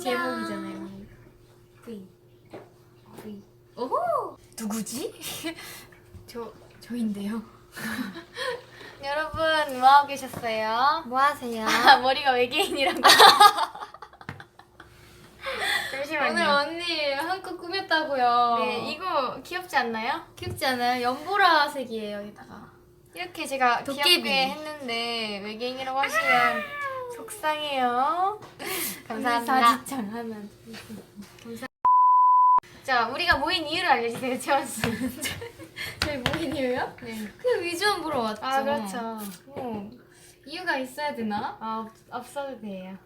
제목이잖아요. V. V. 오호! 누구지? 저, 저인데요. 여러분 뭐 하고 계셨어요? 뭐 하세요? 아, 머리가 외계인이라고. 잠시만요. 오늘 언니 한껏 꾸몄다고요. 네, 이거 귀엽지 않나요? 귀엽지 않아요? 연보라색이에요, 여기다가. 이렇게 제가 도깨비. 귀엽게 했는데 외계인이라고 하시면 속상해요. 감사합니다. 사지창 하나. 자, 우리가 모인 이유를 알려주세요, 채원 씨. 저희 모인 이유요? 네. 그 위주원 보러 왔죠. 아, 그렇죠. 어, 이유가 있어야 되나? 아, 없, 없어도 돼요.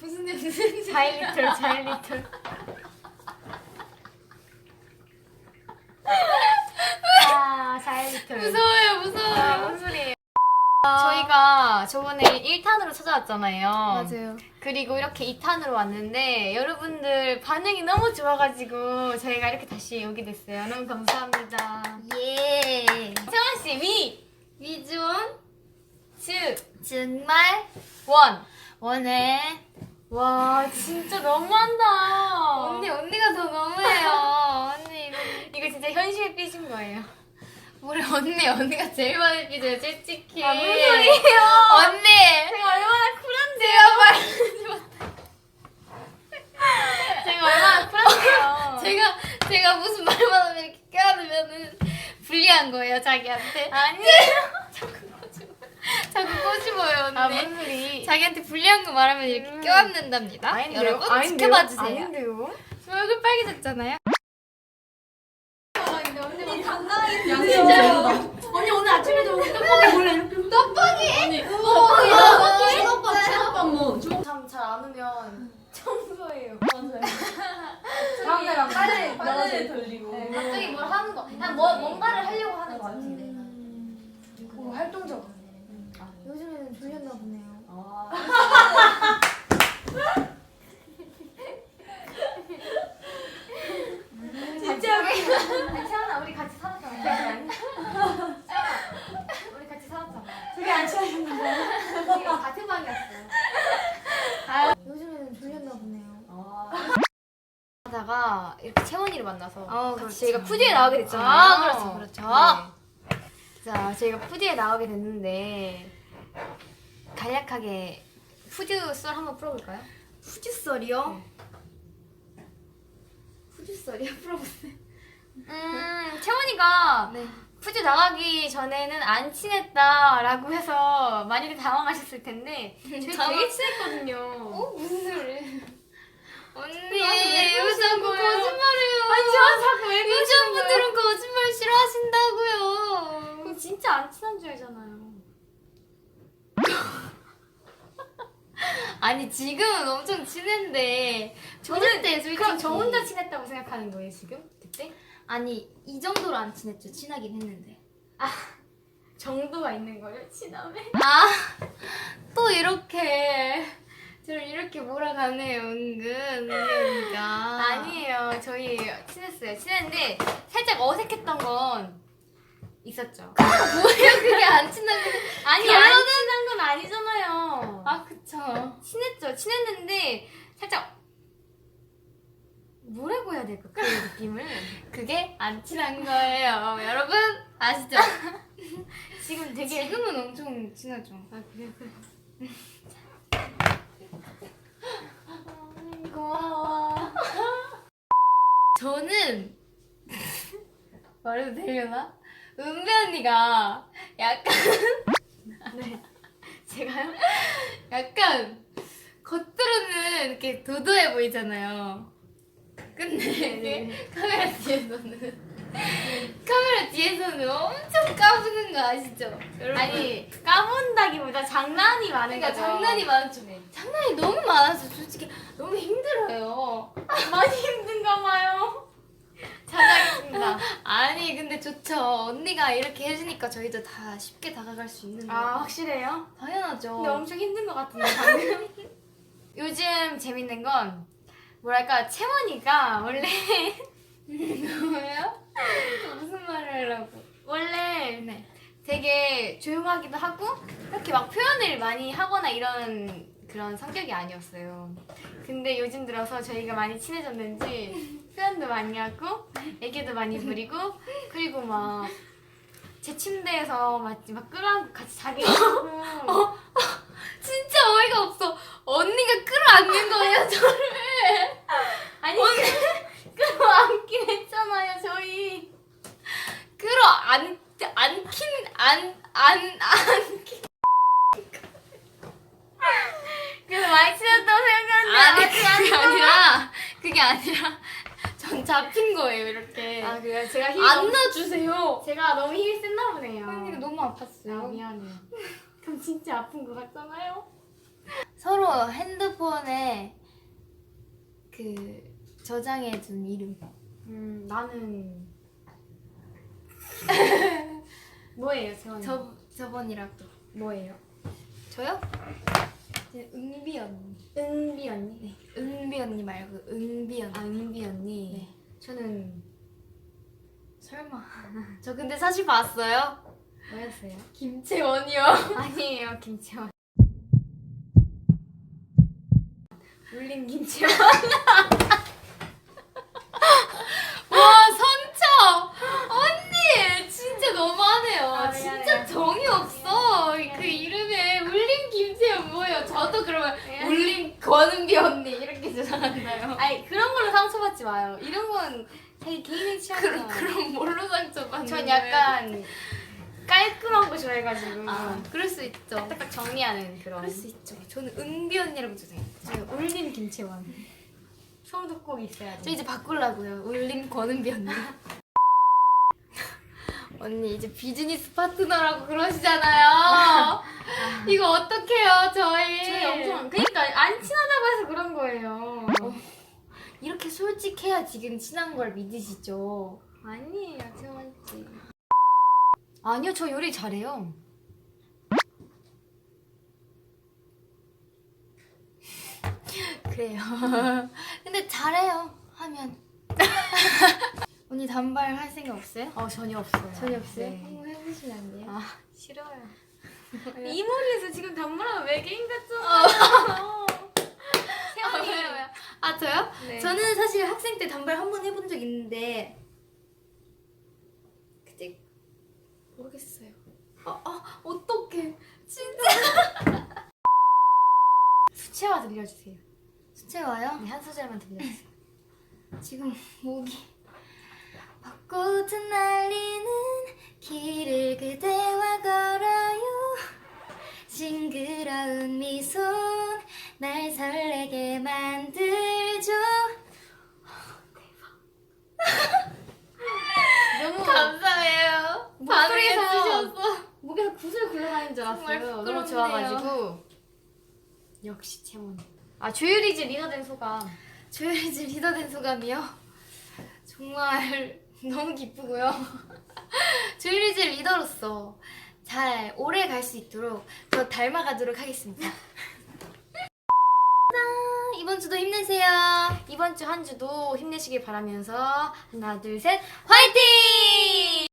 무슨 냄새인지. 자일리톨, 자일리톨. 아, 자일리톨. 무서워요. 저희가 저번에 1탄으로 찾아왔잖아요. 맞아요. 그리고 이렇게 2탄으로 왔는데 여러분들 반응이 너무 좋아가지고 저희가 이렇게 다시 오게 됐어요. 너무 감사합니다. 예. 채원 씨, 위, 위주원 즈, 정말 원. 원해. 와, 진짜 너무한다. 언니 언니가 더 너무해요. 언니 이거 이거 진짜 현실에 삐진 거예요. 우리 언니 언니가 제일 많이 삐져요 솔직히. 아, 무슨 소리예요? 언니. 제가 얼마나 쿨한데요, 말. 제가 얼마나 쿨한데요. 제가 제가 무슨 말만 하면 이렇게 껴안으면은 불리한 거예요 자기한테. 아니에요. 자꾸 꼬집어요 언니. 아, 뭔 소리. 자기한테 불리한 거 말하면 이렇게 음. 껴안는답니다. 아닌데요? 여러분 아닌데요? 지켜봐 주세요. 아닌데요? 저 얼굴 빨개졌잖아요. 언니 오늘 아침에도 떡볶이 몰래? 이렇게 떡볶이? 언니 우와 친오빠 친오빠 뭐. 주- 잠잘 안 오면 청소해요. 다음날 빨리 빨리 돌리고. 네, 갑자기 뭘 하는 거, 그냥 뭐 뭔가를 하려고 하는 거 같은데. 오, 활동적. 요즘에는 졸렸나 보네요. 진짜 아니, 채연아, 우리 같이 살았잖아. 채연아, 우리 같이 살았잖아. 되게 안 친하셨나 우리가 같은 방이었어요. 아, 요즘에는 졸렸나 보네요. 하다가 이렇게 채원이를 만나서 어, 같이 그렇죠. 저희가 푸디에 나오게 됐잖아요. 아, 그렇죠, 그렇죠. 네. 자, 저희가 푸디에 나오게 됐는데 간략하게 푸드 썰 한번 풀어볼까요? 푸주썰이요? 푸주썰이요? 풀어보세요. 음, 채원이가 네. 푸드 나가기 전에는 안 친했다라고 해서 많이들 당황하셨을 텐데 저희 당황- 되게 친했거든요. 어? 무슨 소리? 언니, 나한테 왜왜 자꾸 그러시는 거예요? 거짓말해요? 아니, 저 자꾸 왜 그러시는 유치원 분들은 거짓말 싫어하신다고요. 그럼 진짜 안 친한 줄 알잖아요. 아니 지금은 엄청 친한데 저는 때 솔직히 그럼 저 혼자 친했다고 생각하는 거예요 지금? 아니 이 정도로 안 친했죠. 친하긴 했는데. 정도가 있는 거예요? 친함에? 아또 이렇게 저를 이렇게 몰아가네요 은근 은근이가. 아니에요. 저희 친했어요. 친했는데 살짝 어색했던 건 있었죠. 뭐예요? 그게 안 친한 게? 아니 안 친한 건 아니잖아요. 아 그쵸. 친했죠. 친했는데 살짝 뭐라고 해야 될까? 그 느낌을 그게 안 친한 거예요 여러분 아시죠? 지금 되게 지금은 엄청 친하죠 아 그래 그래 고마워 저는 말해도 되려나? 은배 언니가 약간 네 제가요? 약간 겉으로는 이렇게 도도해 보이잖아요. 근데 이게 카메라 뒤에서는 카메라 뒤에서는 엄청 까부는 거 아시죠? 여러분? 아니 까본다기보다 장난이 많은 그러니까 거죠 장난이 많죠. 장난이 너무 많아서 솔직히 너무 힘들어요. 많이 힘든가 봐요 잘하겠습니다 아니 근데 좋죠. 언니가 이렇게 해주니까 저희도 다 쉽게 다가갈 수 있는 거. 아 확실해요? 당연하죠. 근데 엄청 힘든 것 같은데 방금 요즘 재밌는 건 뭐랄까 채원이가 원래 뭐예요? 무슨 말을 하려고? 원래 네. 되게 조용하기도 하고 이렇게 막 표현을 많이 하거나 이런 그 그런 성격이 아니었어요. 근데 요즘 들어서 저희가 많이 친해졌는지 표현도 많이 하고 애교도 많이 부리고 그리고 막 제 침대에서 막, 막 끌어안고 같이 자기도 하고 진짜 어이가 없어. 언니가 끌어안는 거예요, 저를. 아니 끌어안긴 했잖아요 저희 끌어안 안킨 안안 안킨 그래서 많이 친해졌다고 생각하는데 아니 아직 그게 안 아니라 그게 아니라 전 잡힌 거예요 이렇게. 아 그래요? 제가 힘이 안 너무, 놔주세요. 제가 너무 힘이 센나 보네요 언니가 너무 아, 아팠어요. 미안해요 그럼 진짜 아픈 거 같잖아요 서로 핸드폰에 그 저장해둔 이름. 음 나는 뭐예요 재원이? 저 저번이라고. 뭐예요? 저요? 이제 은비 언니. 은비 언니? 네. 은비 언니 말고 은비 언니. 아 은비 언니 네. 저는 설마. 저 근데 사실 봤어요. 뭐였어요? 김채원이요. 아니에요 김치원 울린 김치원 와 선처. 언니 진짜 너무하네요. 아, 진짜 미안해요. 정이 없어. 그 미안해. 이름에 울림 김채원 뭐예요? 저도 그러면 미안해. 울림 권은비 언니 이렇게 저장한다요. 아니 그런 걸로 상처받지 마요 이런 건 자기 개인의 취향이야 그럼 그럼 뭘로 상처받는 전 거예요? 약간 깔끔한 거 좋아해가지고 아 그럴 수 있죠. 딱딱 정리하는 그런 그럴 수 있죠. 저는 은비 언니라고 저장해요. 저 울린 김치원 성도 꼭 있어야 저 돼 이제 바꾸려고요. 울림 권은비 언니. 언니 이제 비즈니스 파트너라고 그러시잖아요. 이거 어떡해요, 저희. 저희 엄청 그러니까 안 친하다고 해서 그런 거예요 이렇게 솔직해야 지금 친한 걸 믿으시죠. 아니에요 재원 씨 아니요, 저 요리 잘해요. 그래요. 근데 잘해요, 하면. 언니 단발 할 생각 없어요? 어 전혀 없어요 전혀 없어요? 네. 한번 해보시면 안 돼요? 아 싫어요 이 머리에서 지금 단발하면 외계인 같잖아 아, 왜요, 왜요? 아, 저요? 네. 저는 사실 학생 때 단발 한 번 해본 적 있는데 그때 모르겠어요. 아, 아 어떡해. 진짜. 수채화 들려주세요 수채화요? 네, 한 소절만 들려주세요 지금 목이 벚꽃은 날리는 길을 그대와 걸어요 싱그러운 미소 날 설레게 만들죠 너무 감사해요 목소리에서 반응해주셔서 목에서 구슬 알았어요 너무. 좋아가지고 역시 채원 아 조유리즈 리더된 소감 조율이즈 리더된 소감이요? 정말 너무 기쁘고요. 조율이즈 리더로서 잘 오래 갈 수 있도록 더 닮아가도록 하겠습니다. 짠! 이번 주도 힘내세요. 이번 주 한 주도 힘내시길 바라면서 하나 둘 셋 화이팅!